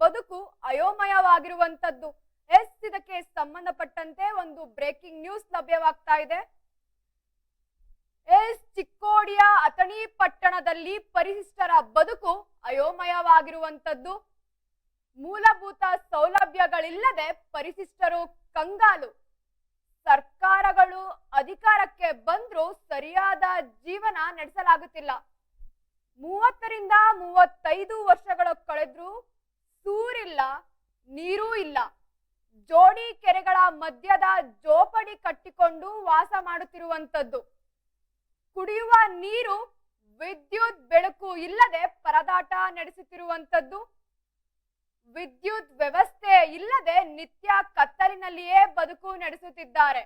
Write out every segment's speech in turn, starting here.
ಬದುಕು ಅಯೋಮಯವಾಗಿರುವಂತದ್ದು ಎಸ್, ಇದಕ್ಕೆ ಸಂಬಂಧಪಟ್ಟಂತೆ ಒಂದು ಬ್ರೇಕಿಂಗ್ ನ್ಯೂಸ್ ಲಭ್ಯವಾಗ್ತಾ ಇದೆ. ಎಸ್, ಚಿಕ್ಕೋಡಿಯ ಅಥಣಿ ಪಟ್ಟಣದಲ್ಲಿ ಪರಿಶಿಷ್ಟರ ಬದುಕು ಅಯೋಮಯವಾಗಿರುವಂತದ್ದು ಮೂಲಭೂತ ಸೌಲಭ್ಯಗಳಿಲ್ಲದೆ ಪರಿಶಿಷ್ಟರು ಕಂಗಾಲು. ಸರ್ಕಾರಗಳು ಅಧಿಕಾರಕ್ಕೆ ಬಂದ್ರೂ ಸರಿಯಾದ ಜೀವನ ನಡೆಸಲಾಗುತ್ತಿಲ್ಲ. ಮೂವತ್ತರಿಂದ ಮೂವತ್ತೈದು ವರ್ಷಗಳ ಸೂರಿಲ್ಲ ನೀರೂ ಇಲ್ಲ. ಜೋಡಿ ಕೆರೆಗಳ ಮಧ್ಯದ ಜೋಪಡಿ ಕಟ್ಟಿಕೊಂಡು ವಾಸ ಮಾಡುತ್ತಿರುವಂತದ್ದು ಕುಡಿಯುವ ನೀರು ವಿದ್ಯುತ್ ಬೆಳಕು ಇಲ್ಲದೆ ಪರದಾಟ ನಡೆಸುತ್ತಿರುವಂತದ್ದು ವಿದ್ಯುತ್ ವ್ಯವಸ್ಥೆ ಇಲ್ಲದೆ ನಿತ್ಯ ಕತ್ತಲಿನಲ್ಲಿಯೇ ಬದುಕು ನಡೆಸುತ್ತಿದ್ದಾರೆ.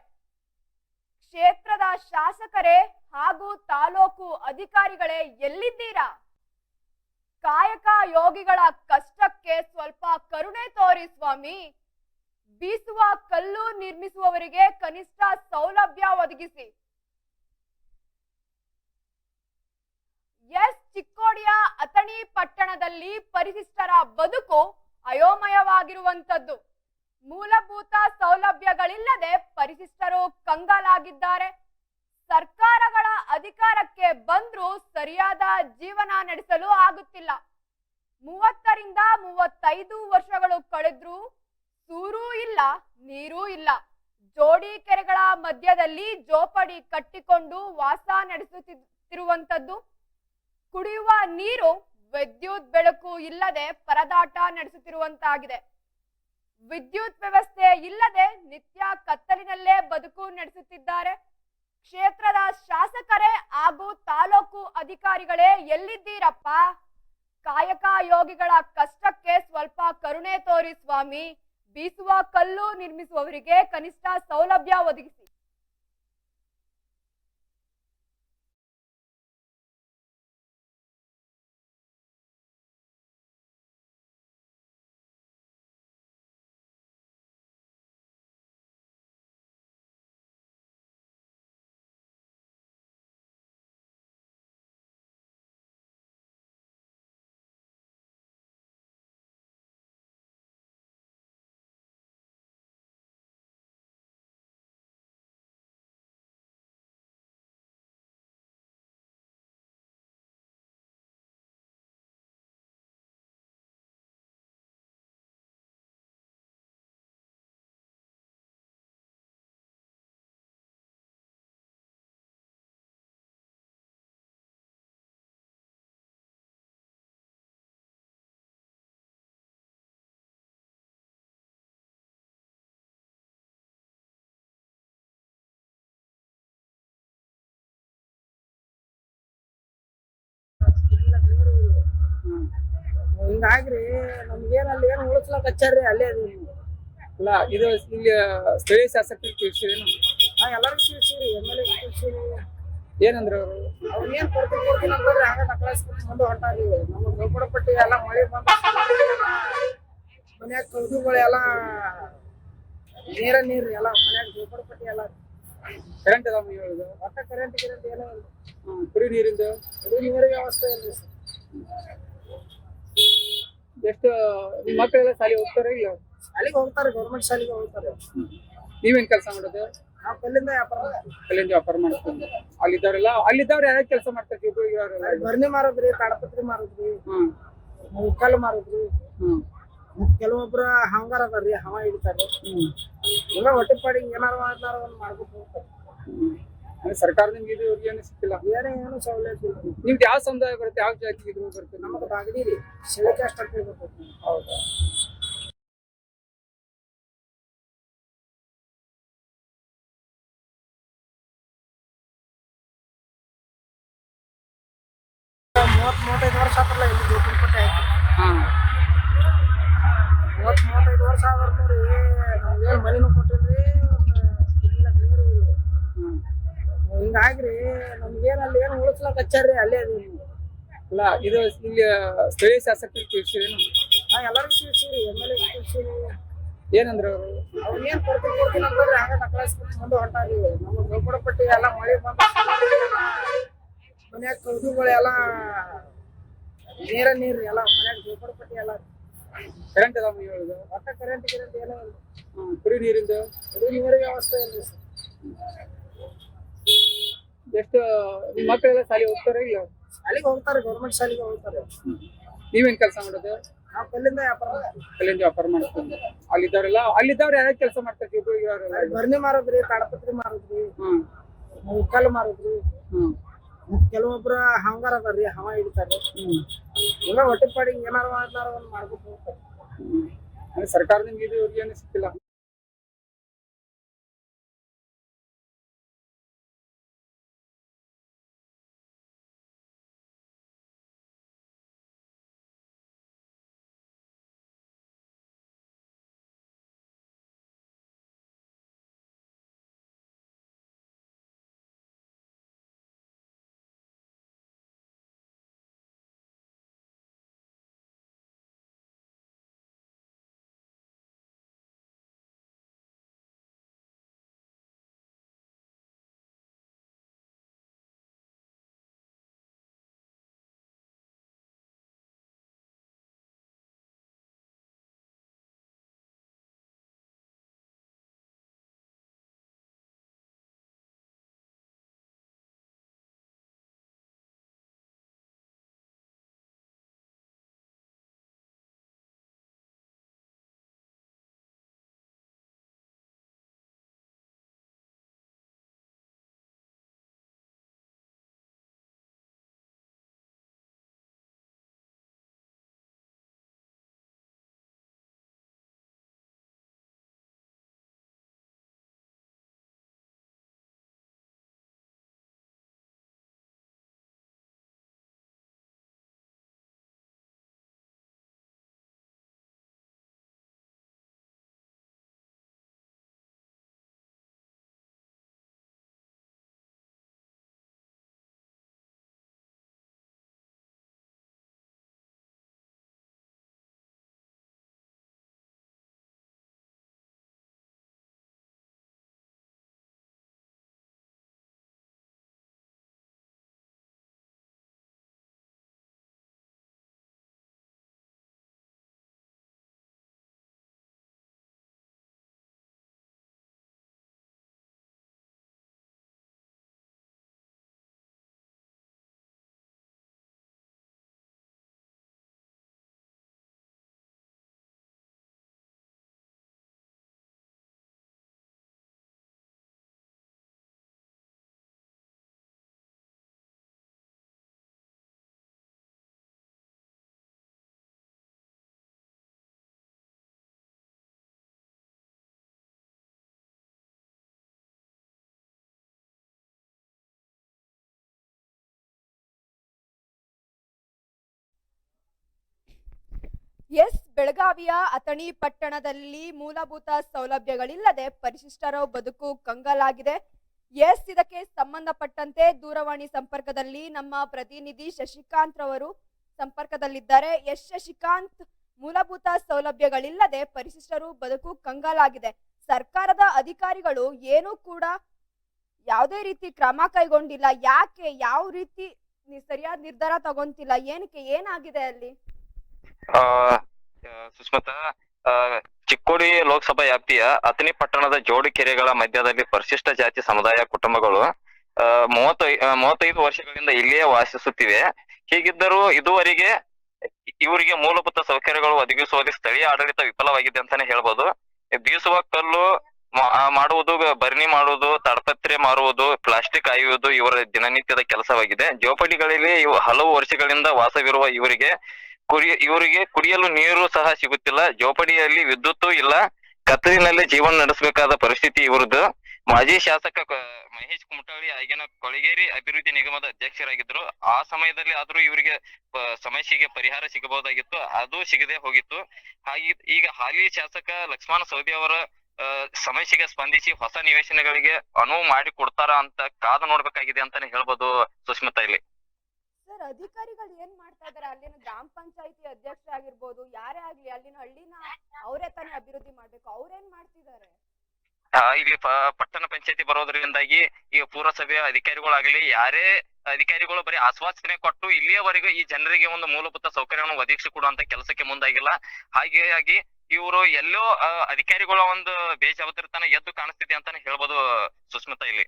ಕ್ಷೇತ್ರದ ಶಾಸಕರೇ ಹಾಗೂ ತಾಲೂಕು ಅಧಿಕಾರಿಗಳೇ ಎಲ್ಲಿದ್ದೀರಾ? ಕಾಯಕ ಯೋಗಿಗಳ ಕಷ್ಟಕ್ಕೆ ಸ್ವಲ್ಪ ಕರುಣೆ ತೋರಿ ಸ್ವಾಮಿ. ಬೀಸುವ ಕಲ್ಲು ನಿರ್ಮಿಸುವವರಿಗೆ ಕನಿಷ್ಠ ಸೌಲಭ್ಯ ಒದಗಿಸಿ. ಎಸ್ ಚಿಕ್ಕೋಡಿಯ ಅಥಣಿ ಪಟ್ಟಣದಲ್ಲಿ ಪರಿಶಿಷ್ಟರ ಬದುಕು ಅಯೋಮಯವಾಗಿರುವಂತದ್ದು ಮೂಲಭೂತ ಸೌಲಭ್ಯಗಳಿಲ್ಲದೆ ಪರಿಶಿಷ್ಟರು ಕಂಗಾಲಾಗಿದ್ದಾರೆ. ಸರ್ಕಾರಗಳ ಬಂದ್ರೂ ಸರಿಯಾದ ಜೀವನ ನಡೆಸಲು ಆಗುತ್ತಿಲ್ಲ. ಮೂವತ್ತರಿಂದ ಮೂವತ್ತೈದು ವರ್ಷಗಳು ಕಳೆದ್ರೂ ಸೂರೂ ಇಲ್ಲ, ನೀರೂ ಇಲ್ಲ. ಜೋಡಿ ಕೆರೆಗಳ ಮಧ್ಯದಲ್ಲಿ ಜೋಪಡಿ ಕಟ್ಟಿಕೊಂಡು ವಾಸ ನಡೆಸುತ್ತಿರುವಂತದ್ದು ಕುಡಿಯುವ ನೀರು ವಿದ್ಯುತ್ ಬೆಳಕು ಇಲ್ಲದೆ ಪರದಾಟ ನಡೆಸುತ್ತಿರುವಂತಾಗಿದೆ. ವಿದ್ಯುತ್ ವ್ಯವಸ್ಥೆ ಇಲ್ಲದೆ ನಿತ್ಯ ಕತ್ತಲಿನಲ್ಲೇ ಬದುಕು ನಡೆಸುತ್ತಿದ್ದಾರೆ. ಕ್ಷೇತ್ರದ ಶಾಸಕರೇ ಹಾಗೂ ತಾಲೂಕು ಅಧಿಕಾರಿಗಳೇ ಎಲ್ಲಿದ್ದೀರಪ್ಪ? ಕಾಯಕ ಯೋಗಿಗಳ ಕಷ್ಟಕ್ಕೆ ಸ್ವಲ್ಪ ಕರುಣೆ ತೋರಿ ಸ್ವಾಮಿ. ಬೀಸುವ ಕಲ್ಲು ನಿರ್ಮಿಸುವವರಿಗೆ ಕನಿಷ್ಠ ಸೌಲಭ್ಯ ಒದಗಿಸಿ. ಹಿಂಗಾಗ್ರಿ ನಮ್ಗೇನ್ ಅಲ್ಲಿ ಏನ್ ಉಳಿಸ್ಲಕ್ ಹಚ್ಚಾರ್ರಿ ಅಲ್ಲೇ ಅದು. ಅಲ್ಲ ಇದು ಇಲ್ಲಿ ಸ್ಥಳೀಯ ಶಾಸಕರಿಗೆ ತಿಳಿಸಿರೇನು ನಾ ಎಲ್ಲರಿಗೂ ತಿಳಿಸಿರಿ ಎಂ ಎಲ್ ಎ ತಿಳಿಸಿರಿ ಏನಂದ್ರ ಅವರು? ಅವ್ರ ಏನ್ ಕೊಡ್ತೀನಿ ಕೊಡ್ತೀನಿ ಅಂತಂದ್ರೆ ಹಂಗ ನಕಲಾಸ್ಬಿಟ್ಟು ಮುಂದೆ ಹೊಂಟಾರಿ ನಮ್ಗೆ ಗೌಪಡಪಟ್ಟಿ ಎಲ್ಲ ಮಳೆ ಬಂದ ಮನ್ಯಾಗ ಕೌದುಗಳು ಎಲ್ಲ ನೀರ ನೀರು ಎಲ್ಲ ಮನ್ಯಾಗ ಗೌಪಡಪಟ್ಟಿ ಎಲ್ಲ. ಕರೆಂಟ್ ಹೇಳುದು ಒಟ್ಟ ಕರೆಂಟ್ ಕರೆಂಟ್ ಏನೋ ಇಲ್ಲ. ಕುಡಿ ನೀರಿಂದು? ಕುಡಿ ನೀರಿನ ವ್ಯವಸ್ಥೆ ಇಲ್ಲ ಸರ್. ಎಷ್ಟು ನಿಮ್ಮ ಮಕ್ಕಳೆಲ್ಲ ಶಾಲೆಗೆ ಹೋಗ್ತಾರೆ ಇಲ್ಲ? ಶಾಲೆಗೆ ಹೋಗ್ತಾರೆ ಗೌರ್ಮೆಂಟ್ ಶಾಲೆಗೆ ಹೋಗ್ತಾರೆ. ನೀವೇನ್ ಕೆಲಸ ಮಾಡೋದು? ನಾವು ಕಲ್ಲಿಂದ ವ್ಯಾಪಾರ ಮಾಡ್ತೀವಿ. ಅಲ್ಲಿಂದ ವ್ಯಾಪಾರ ಮಾಡ್ಕೊಂಡು ಅಲ್ಲಿದ್ದವರೆಲ್ಲ ಅಲ್ಲಿದ್ದವ್ರು ಯಾರ್ಯಾರು ಕೆಲಸ ಮಾಡ್ತಾರೆ? ಉಪಯೋಗಿರೋರೆಲ್ಲ ಬರ್ನಿ ಮಾರೋದ್ರಿ ತಾಡಪತ್ರಿ ಮಾರೋದ್ರಿ ಹ್ಮ್. ಮುಕ್ಕಲ್ ಮಾರೋದ್ರಿ. ಹ್ಮ್. ಕೆಲವೊಬ್ರ ಹಂಗಾರ ಅದಾರ್ರಿ ಹವ ಹಿಡಿತಾರೆ. ಹ್ಮ್. ಎಲ್ಲ ಹೊಟ್ಟೆ ಪಾಡಿಗೆ ಏನಾರ ಏನಾರ ಒಂದ್ ಮಾಡ್ಬೇಕು ಹೋಗ್ತಾರೆ ಹ್ಮ್. ಸರ್ಕಾರದಿಂದ ಇದು ಏನು ಸಿಕ್ಕಿಲ್ಲ? ಬೇರೆ ಏನು ಸೌಲಭ್ಯ ನಿಮ್ದು ಯಾವ ಸಮುದಾಯ ಬರುತ್ತೆ? ಯಾವ ಜಾತಿ ಇದು ಬರುತ್ತೆ? ನಮಗೆ ಬಾಗಡಿ ರೀ ಶಿವಕ್ಕೆ ಅಷ್ಟ ಬರ್ತೈತಿ ಹೌದಾ? ಮೂವತ್ ಮೂವತ್ತೈದು ವರ್ಷ ಆತಲ್ಲ ಇಲ್ಲಿ. ಹಿಂಗಾಗ್ರಿ ನಮ್ಗೇನ್ ಅಲ್ಲಿ ಏನ್ ಉಳಿಸ್ಲಕ್ ಹಚ್ಚಾರ್ರಿ ಅಲ್ಲೇ ಅದು ಅಲ್ಲ ಇದು ಇಲ್ಲಿ ಸ್ಥಳೀಯ ಶಾಸಕರಿಗೆ ತಿಳಿಸಿರೇನು ಹಾ ಎಲ್ಲರಿಗೂ ತಿಳಿಸಿರಿ ಎಂ ಎಲ್ ಎ ತಿಳಿಸಿರಿ ಏನಂದ್ರ ಅವರು? ಅವ್ರ ಏನ್ ಕೊಡ್ತೀನಿ ಕೊಡ್ತೀನಿ ಅಂತಂದ್ರೆ ಹಂಗ ನಕಲಾಸ್ಬಿಟ್ಟು ಮುಂದೆ ಹೊಂಟಾರಿ ನಮ್ಗೆ ಗೌಪಡಪಟ್ಟಿ ಎಲ್ಲ ಮಳೆ ಬಂದ ಮನ್ಯಾಗ ಕೌದುಗಳು ಎಲ್ಲ ನೀರ ನೀರು ಎಲ್ಲ ಮನ್ಯಾಗ ಗೌಪಡಪಟ್ಟಿ ಎಲ್ಲ. ಕರೆಂಟ್ ನೀವು ಹೇಳುದು? ಒಟ್ಟ ಕರೆಂಟ್ ಕರೆಂಟ್ ಏನೋ. ಕುಡಿ ನೀರಿಂದು? ಕುಡಿ ನೀರಿಗೆ ವ್ಯವಸ್ಥೆ ಇಲ್ಲ ಸರ್. ಎಷ್ಟು ನಿಮ್ಮ ಮಕ್ಕಳೆಲ್ಲ ಶಾಲೆ ಹೋಗ್ತಾರೆ ಇಲ್ಲ ಶಾಲೆಗೆ ಹೋಗ್ತಾರೆ ಗೌರ್ಮೆಂಟ್ ಶಾಲೆಗೆ ಹೋಗ್ತಾರೆ. ನೀವೇನ್ ಕೆಲಸ ಮಾಡೋದು? ನಾವು ಕಲ್ಲಿಂದ ವ್ಯಾಪಾರ ಮಾಡ್ತೀವಿ. ಅಲ್ಲಿಂದ ವ್ಯಾಪಾರ ಮಾಡ್ಕೊಂಡು ಅಲ್ಲಿದ್ದವರೆಲ್ಲ ಅಲ್ಲಿದ್ದವ್ರು ಯಾವ ಕೆಲಸ ಮಾಡ್ತಾರೆ? ಉಪಯೋಗಿರೋರೆಲ್ಲ ಅಲ್ಲಿ ಬರ್ನಿ ಮಾರೋದ್ರಿ ತಾಡಪತ್ರಿ ಮಾರೋದ್ರಿ ಹ್ಮ್. ಉಕ್ಕಲ್ ಮಾರೋದ್ರಿ. ಹ್ಮ್. ಮತ್ತ್ ಕೆಲವೊಬ್ರ ಹಂಗಾರ ಅದಾರ್ರಿ ಹವ ಹಿಡಿತಾರೆ. ಹ್ಮ್. ಎಲ್ಲ ಹೊಟ್ಟೆ ಪಾಡಿಗೆ ಏನಾರ ಒಂದ್ ಮಾಡ್ಬಿಟ್ಟು ಹೋಗ್ತಾರೆ. ಹ್ಮ್. ಅಂದ್ರೆ ಸರ್ಕಾರದಿಂದ ಇದು ಯೋಜನೆ ಸಿಕ್ಕಿಲ್ಲ? ಎಸ್ ಬೆಳಗಾವಿಯ ಅಥಣಿ ಪಟ್ಟಣದಲ್ಲಿ ಮೂಲಭೂತ ಸೌಲಭ್ಯಗಳಿಲ್ಲದೆ ಪರಿಶಿಷ್ಟರ ಬದುಕು ಕಂಗಾಲಾಗಿದೆ. ಎಸ್ ಇದಕ್ಕೆ ಸಂಬಂಧಪಟ್ಟಂತೆ ದೂರವಾಣಿ ಸಂಪರ್ಕದಲ್ಲಿ ನಮ್ಮ ಪ್ರತಿನಿಧಿ ಶಶಿಕಾಂತ್ ರವರು ಸಂಪರ್ಕದಲ್ಲಿದ್ದಾರೆ. ಎಸ್ ಶಶಿಕಾಂತ್, ಮೂಲಭೂತ ಸೌಲಭ್ಯಗಳಿಲ್ಲದೆ ಪರಿಶಿಷ್ಟರು ಬದುಕು ಕಂಗಾಲಾಗಿದೆ. ಸರ್ಕಾರದ ಅಧಿಕಾರಿಗಳು ಏನೂ ಕೂಡ ಯಾವುದೇ ರೀತಿ ಕ್ರಮ ಕೈಗೊಂಡಿಲ್ಲ. ಯಾಕೆ? ಯಾವ ರೀತಿ ಸರಿಯಾದ ನಿರ್ಧಾರ ತಗೊಂತಿಲ್ಲ? ಏನಕ್ಕೆ? ಏನಾಗಿದೆ ಅಲ್ಲಿ? ಸುಸ್ಮಿತಾ ಆ, ಚಿಕ್ಕೋಡಿ ಲೋಕಸಭಾ ವ್ಯಾಪ್ತಿಯ ಅಥಣಿ ಪಟ್ಟಣದ ಜೋಡಿ ಕೆರೆಗಳ ಮಧ್ಯದಲ್ಲಿ ಪರಿಶಿಷ್ಟ ಜಾತಿ ಸಮುದಾಯ ಕುಟುಂಬಗಳು ಮೂವತ್ತೈ ಮೂವತ್ತೈದು ವರ್ಷಗಳಿಂದ ಇಲ್ಲಿಯೇ ವಾಸಿಸುತ್ತಿವೆ. ಹೀಗಿದ್ದರೂ ಇದುವರೆಗೆ ಇವರಿಗೆ ಮೂಲಭೂತ ಸೌಕರ್ಯಗಳು ಒದಗಿಸುವಲ್ಲಿ ಸ್ಥಳೀಯ ಆಡಳಿತ ವಿಫಲವಾಗಿದೆ ಅಂತಾನೆ ಹೇಳ್ಬೋದು. ಬೀಸುವ ಕಲ್ಲು ಮಾಡುವುದು ಬರ್ನಿ ಮಾಡುವುದು ತಡಪತ್ರೆ ಮಾರುವುದು ಪ್ಲಾಸ್ಟಿಕ್ ಆಯುವುದು ಇವರ ದಿನನಿತ್ಯದ ಕೆಲಸವಾಗಿದೆ. ಜೋಪಡಿಗಳಲ್ಲಿ ಹಲವು ವರ್ಷಗಳಿಂದ ವಾಸವಿರುವ ಇವರಿಗೆ ಕುಡಿ ಇವರಿಗೆ ಕುಡಿಯಲು ನೀರು ಸಹ ಸಿಗುತ್ತಿಲ್ಲ. ಜೋಪಡಿಯಲ್ಲಿ ವಿದ್ಯುತ್ತು ಇಲ್ಲ. ಕತ್ತಲಿನಲ್ಲಿ ಜೀವನ ನಡೆಸಬೇಕಾದ ಪರಿಸ್ಥಿತಿ ಇವರದ್ದು. ಮಾಜಿ ಶಾಸಕ ಮಹೇಶ್ ಕುಮಟಳ್ಳಿ ಆಗಿನ ಕೊಳಗೇರಿ ಅಭಿವೃದ್ಧಿ ನಿಗಮದ ಅಧ್ಯಕ್ಷರಾಗಿದ್ರು ಆ ಸಮಯದಲ್ಲಿ ಆದ್ರೂ ಇವರಿಗೆ ಸಮಸ್ಯೆಗೆ ಪರಿಹಾರ ಸಿಗಬಹುದಾಗಿತ್ತು. ಅದು ಸಿಗದೆ ಹೋಗಿತ್ತು. ಹಾಗೆ ಈಗ ಹಾಲಿ ಶಾಸಕ ಲಕ್ಷ್ಮಣ ಸೌದಿ ಅವರ ಸಮಸ್ಯೆಗೆ ಸ್ಪಂದಿಸಿ ಹೊಸ ನಿವೇಶನಗಳಿಗೆ ಅನುವು ಮಾಡಿ ಕೊಡ್ತಾರ ಅಂತ ಕಾದು ನೋಡ್ಬೇಕಾಗಿದೆ ಅಂತಾನೆ ಹೇಳ್ಬೋದು ಸುಷ್ಮಿತಾ ಇಲ್ಲಿ. ಸರ್ ಅಧಿಕಾರಿಗಳು ಏನ್ ಮಾಡ್ತಾ ಇದಾರೆ? ಅಲ್ಲಿನ ಗ್ರಾಮ ಪಂಚಾಯತಿ ಅಧ್ಯಕ್ಷ ಆಗಿರ್ಬೋದು ಯಾರೇ ಆಗ್ಲಿ ಅಲ್ಲಿನ ಹಳ್ಳಿನ ಅವರೇ ತಾನೇ ಅಭಿವೃದ್ಧಿ ಮಾಡ್ಬೇಕು. ಅವ್ರೇನ್ ಮಾಡ್ತಿದ್ದಾರೆ ಆ, ಇಲ್ಲಿ ಪ- ಪಟ್ಟಣ ಪಂಚಾಯತಿ ಬರೋದ್ರಿಂದಾಗಿ ಈ ಪುರಸಭೆಯ ಅಧಿಕಾರಿಗಳಾಗ್ಲಿ ಯಾರೇ ಅಧಿಕಾರಿಗಳು ಬರೀ ಆಶ್ವಾಸನೆ ಕೊಟ್ಟು ಇಲ್ಲಿಯವರೆಗೂ ಈ ಜನರಿಗೆ ಒಂದು ಮೂಲಭೂತ ಸೌಕರ್ಯವನ್ನು ಒದಗಿಸಿ ಕೊಡುವಂತ ಕೆಲಸಕ್ಕೆ ಮುಂದಾಗಿಲ್ಲ. ಹಾಗೆಯಾಗಿ ಇವರು ಎಲ್ಲೋ ಆ, ಅಧಿಕಾರಿಗಳ ಒಂದು ಬೇಜವಾಬ್ದಾರಿತನ ಎದ್ದು ಕಾಣಿಸ್ತಿದೆ ಅಂತಾನೆ ಹೇಳ್ಬೋದು ಸುಸ್ಮಿತಾ ಇಲ್ಲಿ.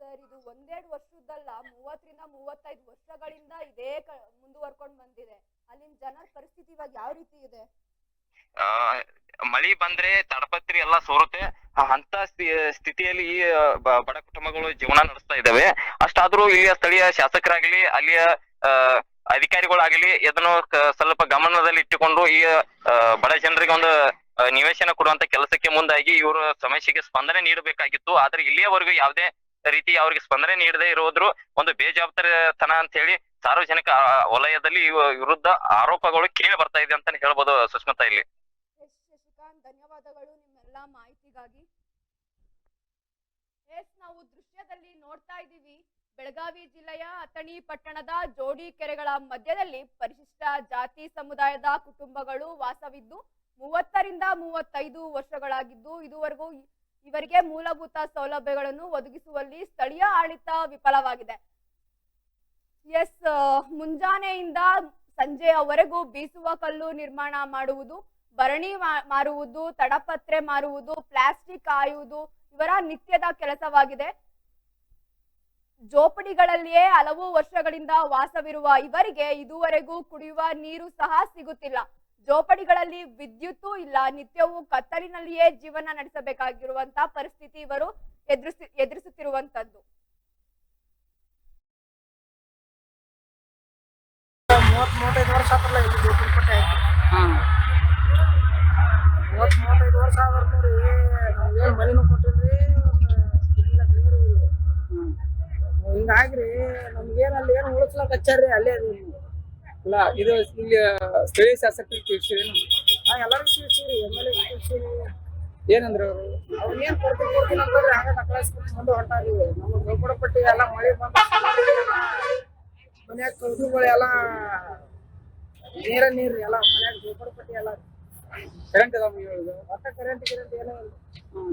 ಸರ್ ಇದು ಒಂದೆರಡು ವರ್ಷದಲ್ಲ ಮೂವತ್ತರಿಂದ ಮೂವತ್ತೈದು ವರ್ಷಗಳಿಂದ ಇದೇ ಮುಂದುವರ್ಕೊಂಡ್ ಬಂದಿದೆ. ಅಲ್ಲಿನ ಜನರ ಪರಿಸ್ಥಿತಿ ಇವಾಗ ರೀತಿ ಇದೆ? ಮಳಿ ಬಂದ್ರೆ ತಡಪತ್ರಿ ಎಲ್ಲಾ ಸೋರುತ್ತೆ. ಅಂತ ಸ್ಥಿತಿಯಲ್ಲಿ ಈ ಬಡ ಕುಟುಂಬಗಳು ಜೀವನ ನಡೆಸ್ತಾ ಇದ್ದಾವೆ. ಅಷ್ಟಾದ್ರೂ ಇಲ್ಲಿಯ ಸ್ಥಳೀಯ ಶಾಸಕರಾಗ್ಲಿ, ಅಲ್ಲಿಯ ಅಧಿಕಾರಿಗಳಾಗ್ಲಿ ಇದನ್ನು ಸ್ವಲ್ಪ ಗಮನದಲ್ಲಿ ಇಟ್ಟುಕೊಂಡು ಈ ಬಡ ಜನರಿಗೆ ಒಂದು ನಿವೇಶನ ಕೊಡುವಂತ ಕೆಲಸಕ್ಕೆ ಮುಂದಾಗಿ ಇವರು ಸಮಸ್ಯೆಗೆ ಸ್ಪಂದನೆ ನೀಡಬೇಕಾಗಿತ್ತು. ಆದ್ರೆ ಇಲ್ಲಿಯವರೆಗೂ ಯಾವುದೇ ರೀತಿ ಅವ್ರಿಗೆ ಸ್ಪಂದನೆ ನೀಡದೇ ಇರೋದ್ರು ಒಂದು ಬೇಜವಾಬ್ದಾರಿತನ ಅಂತ ಹೇಳಿ ಸಾರ್ವಜನಿಕ ವಲಯದಲ್ಲಿ ವಿರುದ್ಧ ಆರೋಪಗಳು ಕೇಳಿ ಬರ್ತಾ ಇದೆ ಅಂತಾನೆ ಹೇಳ್ಬೋದು ಸುಷ್ಮಿತಾ ಇಲ್ಲಿ. ಧನ್ಯವಾದಗಳು ನಿಮ್ಮೆಲ್ಲ ಮಾಹಿತಿಗಾಗಿ. ಎಸ್, ನಾವು ದೃಶ್ಯದಲ್ಲಿ ನೋಡ್ತಾ ಇದ್ದೀವಿ. ಬೆಳಗಾವಿ ಜಿಲ್ಲೆಯ ಅಥಣಿ ಪಟ್ಟಣದ ಜೋಡಿ ಕೆರೆಗಳ ಮಧ್ಯದಲ್ಲಿ ಪರಿಶಿಷ್ಟ ಜಾತಿ ಸಮುದಾಯದ ಕುಟುಂಬಗಳು ವಾಸವಿದ್ದು, ಮೂವತ್ತರಿಂದ ಮೂವತ್ತೈದು ವರ್ಷಗಳಾಗಿದ್ದು, ಇದುವರೆಗೂ ಇವರಿಗೆ ಮೂಲಭೂತ ಸೌಲಭ್ಯಗಳನ್ನು ಒದಗಿಸುವಲ್ಲಿ ಸ್ಥಳೀಯ ಆಡಳಿತ ವಿಫಲವಾಗಿದೆ. ಎಸ್ ಮುಂಜಾನೆಯಿಂದ ಸಂಜೆಯವರೆಗೂ ಬೀಸುವ ಕಲ್ಲು ನಿರ್ಮಾಣ ಮಾಡುವುದು, ಭರಣಿ ಮಾರುವುದು, ತಡಪತ್ರೆ ಮಾರುವುದು, ಪ್ಲಾಸ್ಟಿಕ್ ಆಯುವುದು ಇವರ ನಿತ್ಯದ ಕೆಲಸವಾಗಿದೆ. ಜೋಪಡಿಗಳಲ್ಲಿಯೇ ಹಲವು ವರ್ಷಗಳಿಂದ ವಾಸವಿರುವ ಇವರಿಗೆ ಇದುವರೆಗೂ ಕುಡಿಯುವ ನೀರು ಸಹ ಸಿಗುತ್ತಿಲ್ಲ. ಜೋಪಡಿಗಳಲ್ಲಿ ವಿದ್ಯುತ್ತು ಇಲ್ಲ. ನಿತ್ಯವೂ ಕತ್ತಲಿನಲ್ಲಿಯೇ ಜೀವನ ನಡೆಸಬೇಕಾಗಿರುವಂತಹ ಪರಿಸ್ಥಿತಿ ಇವರು ಎದುರಿಸಿ ಎದುರಿಸುತ್ತಿರುವಂತದ್ದು ಹಿಂಗಾಗ್ರಿ ನಮ್ಗೇನ್ ಅಲ್ಲಿ ಏನು ಉಳಿಸ್ಲಕ್ ಹಚ್ಚಾರ್ರಿ ಅಲ್ಲೇ ಅದು. ಅಲ್ಲ ಇದು ಇಲ್ಲಿ ಸ್ಥಳೀಯ ಶಾಸಕರಿಗೆ ತಿಳಿಸಿರೇನು ಹಾ ಎಲ್ಲರಿಗೂ ತಿಳಿಸಿರಿ ಎಂ ಎಲ್ ಎ ತಿಳಿಸಿರಿ ಏನಂದ್ರ ಅವರು ಅವ್ನೇನ್ ಕೊಡ್ತೀನಿ ಕೊಡ್ತೀನಿ ಅಂತಂದ್ರೆ ಹಂಗ ನಕಲಾಯಿಸ್ಕೊಂಡು ಮುಂದೆ ಹೊಂಟಾರಿ ನಮ್ಮ ಜೋಪಡಪಟ್ಟಿ ಎಲ್ಲ ಮಳೆ ಬಂದ ಮನ್ಯಾಗ ಕೌದುಗಳು ಎಲ್ಲ ನೀರ ನೀರು ಎಲ್ಲ ಮನ್ಯಾಗ ಜೋಪಡಪಟ್ಟಿ ಎಲ್ಲ. ಕರೆಂಟ್ ಅದಾವ ಹೇಳುದು? ಒಟ್ಟ ಕರೆಂಟ್ ಕರೆಂಟ್ ಏನೋ ಇಲ್ಲ.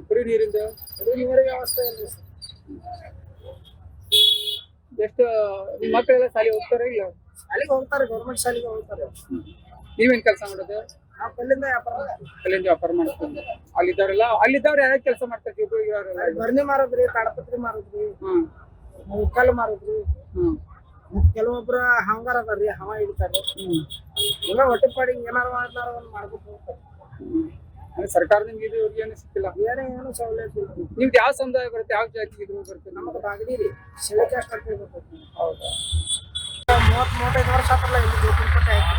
ಕುಡಿ ನೀರಿಂದು? ಕುಡಿ ನೀರಿನ ವ್ಯವಸ್ಥೆ ಇಲ್ಲ ಎಷ್ಟು ನಿಮ್ಮ ಮಕ್ಕಳೆಲ್ಲ ಶಾಲೆಗೆ ಹೋಗ್ತಾರೆ ಇಲ್ಲ? ಶಾಲೆಗೆ ಹೋಗ್ತಾರೆ ಗೌರ್ಮೆಂಟ್ ಶಾಲೆಗೆ ಹೋಗ್ತಾರೆ. ನೀವೇನ್ ಕೆಲಸ ಮಾಡೋದು? ನಾವು ಕಲ್ಲಿಂದ ವ್ಯಾಪಾರ ಮಾಡ್ತೀವಿ. ಅಲ್ಲಿಂದ ವ್ಯಾಪಾರ ಮಾಡ್ಕೊಂಡು ಅಲ್ಲಿದ್ದವ್ರೆಲ್ಲ ಅಲ್ಲಿದ್ದವ್ರು ಯಾವ ಕೆಲಸ ಮಾಡ್ತಾರೆ? ಉಪಯೋಗಿರೋರೆಲ್ಲ ಅಲ್ಲಿ ಬರ್ನಿ ಮಾರೋದ್ರಿ ಹ್ಮ್. ಮುಕ್ಕಲ್ ಮಾರೋದ್ರಿ. ಹ್ಮ್. ಕೆಲವೊಬ್ರ ಹಂಗಾರ ಅದಾರ್ರಿ ಹವಾ ಹಿಡಿತಾರೆ. ಹ್ಮ್. ಹಿಂಗ ಹೊಟ್ಟೆ ಪಾಡಿ ಏನಾರ ಮಾಡ್ತಾರ ಹೋಗ್ತಾರೆ. ಹ್ಮ್. ಅಂದ್ರೆ ಸರ್ಕಾರದಿಂದ ಇದು ಯೋಜನೆ ಏನು ಸಿಕ್ಕಿಲ್ಲ. ಬೇರೆ ಏನು ಸೌಲಭ್ಯ ನಿಮ್ದು ಯಾವ ಸಮುದಾಯ ಬರುತ್ತೆ ಯಾವ ಜಾತಿ ಇದು ಬರುತ್ತೆ? ನಮಗೆ ಬಾಗಡಿ ರೀ ಅಂತ ಹೌದಾ? ಮೂವತ್ತ್ ಮೂವತ್ತೈದು ವರ್ಷ ಆತಲ್ಲ ಇಲ್ಲಿ ಜೋಪಡಿಪಟ್ಟೆ ಆಯ್ತು.